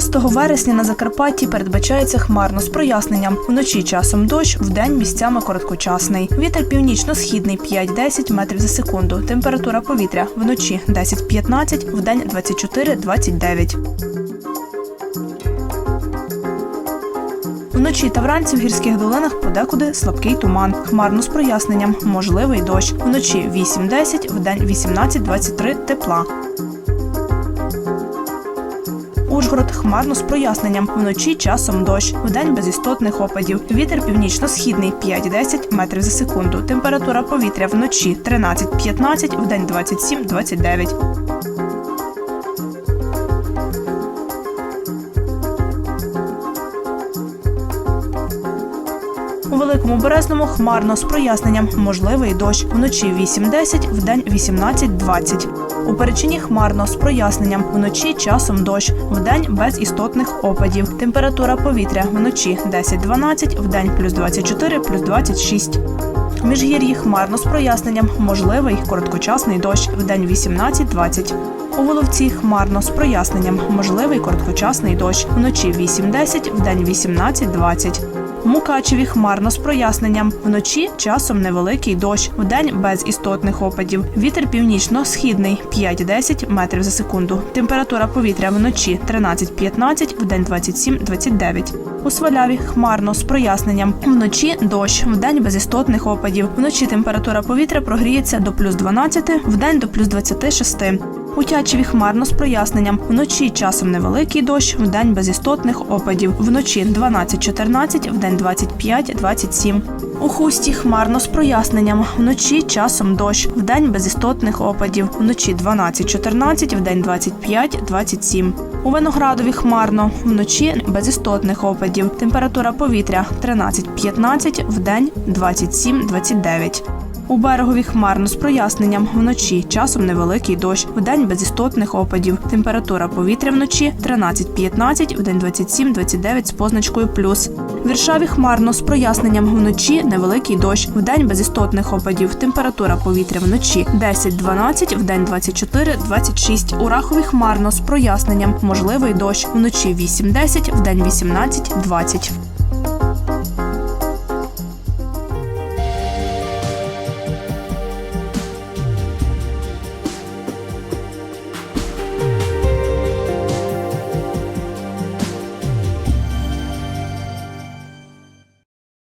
6 вересня на Закарпатті передбачається хмарно з проясненням. Вночі часом дощ, вдень місцями короткочасний. Вітер північно-східний 5-10 метрів за секунду. Температура повітря вночі 10-15, вдень 24-29. Вночі та вранці в гірських долинах подекуди слабкий туман. Хмарно з проясненням. Можливий дощ. Вночі 8-10, вдень 18-23 тепла. Ужгород хмарно з проясненням. Вночі часом дощ. Вдень без істотних опадів. Вітер північно-східний 5-10 метрів за секунду. Температура повітря вночі 13-15, вдень 27-29. У великому березному хмарно з проясненням. Можливий дощ. Вночі 8-10, вдень 18-20. У перечині хмарно з проясненням. Вночі часом дощ. Вдень без істотних опадів. Температура повітря вночі 10-12, вдень плюс 24, плюс 26. У Міжгір'ї хмарно з проясненням. Можливий короткочасний дощ. Вдень 18-20. У Воловці хмарно з проясненням. Можливий короткочасний дощ. Вночі 8-10, вдень 18-20. Мукачеві хмарно з проясненням. Вночі часом невеликий дощ. Вдень без істотних опадів. Вітер північно-східний 5-10 метрів за секунду. Температура повітря вночі 13-15, вдень 27-29. У Сваляві хмарно з проясненням. Вночі дощ, вдень без істотних опадів. Вночі температура повітря прогріється до плюс 12, вдень до плюс 26. У Тячеві хмарно з проясненням. Вночі часом невеликий дощ, вдень без істотних опадів. Вночі 12-14, вдень 25-27. У Хусті хмарно з проясненням. Вночі часом дощ, вдень без істотних опадів. Вночі 12-14, вдень 25-27. У Виноградові хмарно. Вночі без істотних опадів. Температура повітря 13-15, вдень 27-29. У берегові хмарно з проясненням. Вночі часом невеликий дощ. Вдень без істотних опадів. Температура повітря вночі 13-15, вдень 27-29 з позначкою плюс. Віршаві хмарно з проясненням. Вночі невеликий дощ. Вдень без істотних опадів. Температура повітря вночі 10-12, вдень 24-26. У Рахові хмарно з проясненням. Можливий дощ. Вночі 8-10, вдень 18-20.